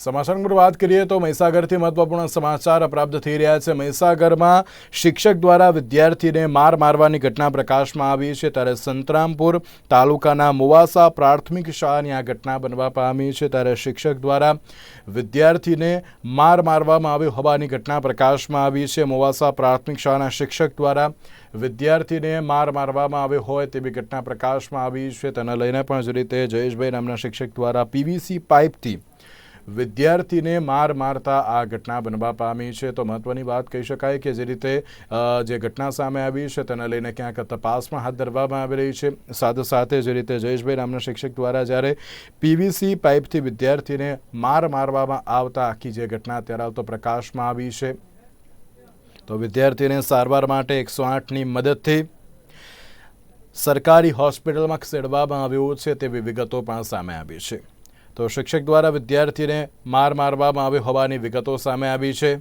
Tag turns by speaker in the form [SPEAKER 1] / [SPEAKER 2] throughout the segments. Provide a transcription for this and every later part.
[SPEAKER 1] સમાચાર પર વાત કરીએ તો મહીસાગરથી મહત્વપૂર્ણ સમાચાર પ્રાપ્ત થઈ રહ્યા છે. મહીસાગરમાં શિક્ષક દ્વારા વિદ્યાર્થીને માર મારવાની ઘટના પ્રકાશમાં આવી છે ત્યારે સંતરામપુર તાલુકાના મુવાસા પ્રાથમિક શાળાની આ ઘટના બનવા પામી છે ત્યારે શિક્ષક દ્વારા વિદ્યાર્થીને માર મારવામાં આવ્યો હોવાની ઘટના પ્રકાશમાં આવી છે. મુવાસા પ્રાથમિક શાળાના શિક્ષક દ્વારા વિદ્યાર્થીને માર મારવામાં આવ્યો હોય તેવી ઘટના પ્રકાશમાં આવી છે. તેને લઈને પણ જ રીતે જયેશભાઈ નામના શિક્ષક દ્વારા પીવીસી પાઇપથી વિદ્યાર્થીને માર મારતા આ ઘટના બનવા પામી છે. તો મહત્વની વાત કહી શકાય કે જે રીતે જે ઘટના સામે આવી છે તેને લઈને ક્યાંક તપાસમાં હાથ ધરવામાં આવી રહી છે. સાથે સાથે જે રીતે જયેશભાઈ નામના શિક્ષક દ્વારા જ્યારે પીવીસી પાઇપથી વિદ્યાર્થીને માર મારવામાં આવતા આખી જે ઘટના અત્યારે આવતો પ્રકાશમાં આવી છે. તો વિદ્યાર્થીને સારવાર માટે એકસો આઠની મદદથી સરકારી હોસ્પિટલમાં ખસેડવામાં આવ્યો છે તેવી વિગતો પણ સામે આવી છે. તો શિક્ષક દ્વારા વિદ્યાર્થીને માર મારવામાં આવ્યો હોવાની વિગતો સામે આવી છે.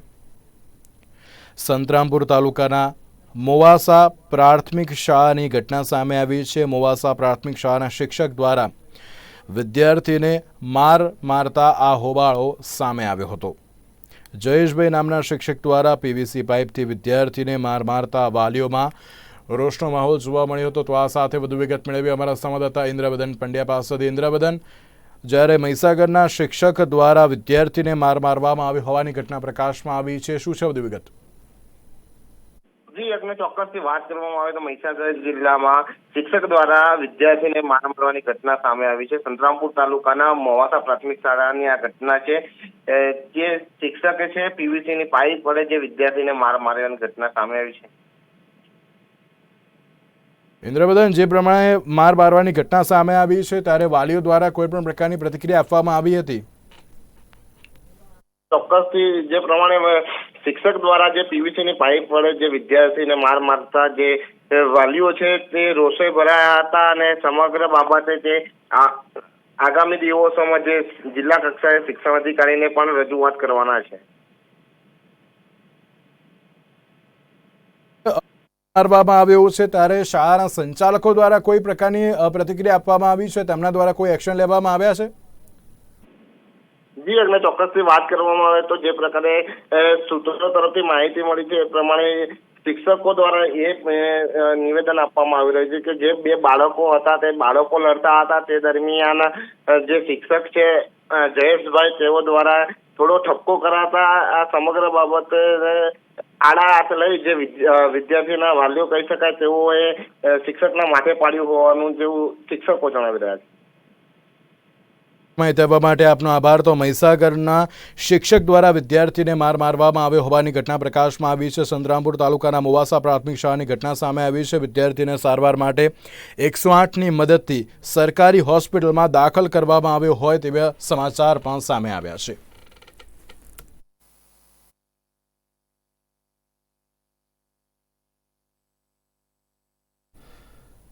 [SPEAKER 1] સંતરામપુર તાલુકાના મોવાસા પ્રાથમિક શાળાની ઘટના સામે આવી છે. મોવાસા પ્રાથમિક શાળાના શિક્ષક દ્વારા વિદ્યાર્થીને માર મારતા આ હોબાળો સામે આવ્યો હતો. જયેશભાઈ નામના શિક્ષક દ્વારા પીવીસી પાઇપથી વિદ્યાર્થીને માર મારતા વાલીઓમાં રોષનો માહોલ જોવા મળ્યો હતો. તો આ સાથે વધુ વિગત મેળવી અમારા સંવાદદાતા ઇન્દ્રવદન પંડ્યા પાસેથી. ઇન્દ્રવદન જ્યારે મહીસાગરના શિક્ષક દ્વારા વિદ્યાર્થીને માર મારવામાં આવી હોવાની ઘટના પ્રકાશમાં આવી છે, શું છે વધુ વિગત?
[SPEAKER 2] જી ચોક્કસથી વાત કરવામાં આવે તો મહીસાગર જિલ્લામાં શિક્ષક દ્વારા વિદ્યાર્થીને માર મારવાની ઘટના સામે આવી છે. સંતરામપુર તાલુકાના મોવાસા પ્રાથમિક શાળાની આ ઘટના છે. જે શિક્ષકે છે પીવીસી ની પાઇપ વડે જે વિદ્યાર્થીને માર મારવાની ઘટના સામે આવી છે.
[SPEAKER 1] ઇન્દ્રવદન, જે પ્રમાણે માર મારવાની ઘટના સામે આવી છે, ત્યારે વાલીઓ દ્વારા કોઈ પણ પ્રકારની પ્રતિક્રિયા આપવામાં આવી હતી?
[SPEAKER 2] ચોક્કસથી જે પ્રમાણે શિક્ષક દ્વારા જે પીવીસી ની પાઇપ વડે જે વિદ્યાર્થીને માર મારતા જે વાલીઓ છે, તે રોષે ભરાયા હતા અને સમગ્ર બાબતે જે આગામી દિવસોમાં જે જિલ્લા કક્ષાએ શિક્ષણ અધિકારીને પણ રજૂઆત કરવાના છે.
[SPEAKER 1] મારવામાં આવ્યો છે, ત્યારે શાળાના સંચાલકો દ્વારા કોઈ પ્રકારની પ્રતિક્રિયા આપવામાં આવી છે? તેમના દ્વારા કોઈ એક્શન લેવામાં આવ્યા છે?
[SPEAKER 2] જી અને ચોક્કસથી વાત કરવામાં આવે તો જે પ્રકારે સૂત્રો તરફથી માહિતી મળી છે, એ પ્રમાણે શિક્ષકો દ્વારા એ નિવેદન આપવામાં આવી રહ્યું છે કે જે બે બાળકો હતા, તે બાળકો લડતા હતા, તે દરમિયાન જે શિક્ષક છે જયેશભાઈ, તેઓ દ્વારા થોડો ઠપકો કરાતા આ સમગ્ર બાબતે આડા હાથ લઈ જે વિદ્ય- વિદ્યાર્થીના વાલીઓ કહી શકાય તેઓએ શિક્ષકના માથે પાડ્યું હોવાનું જેવું શિક્ષકો જણાવી રહ્યા છે.
[SPEAKER 1] માહિતી આપવા માટે આપનો આભાર. તો મહીસાગરના શિક્ષક દ્વારા વિદ્યાર્થીને માર મારવામાં આવ્યો હોવાની ઘટના પ્રકાશમાં આવી છે. સંતરામપુર તાલુકાના મુવાસા પ્રાથમિક શાળાની ઘટના સામે આવી છે. વિદ્યાર્થીને સારવાર માટે એકસો આઠની મદદથી સરકારી હોસ્પિટલમાં દાખલ કરવામાં આવ્યો હોય તેવા સમાચાર પણ સામે આવ્યા છે.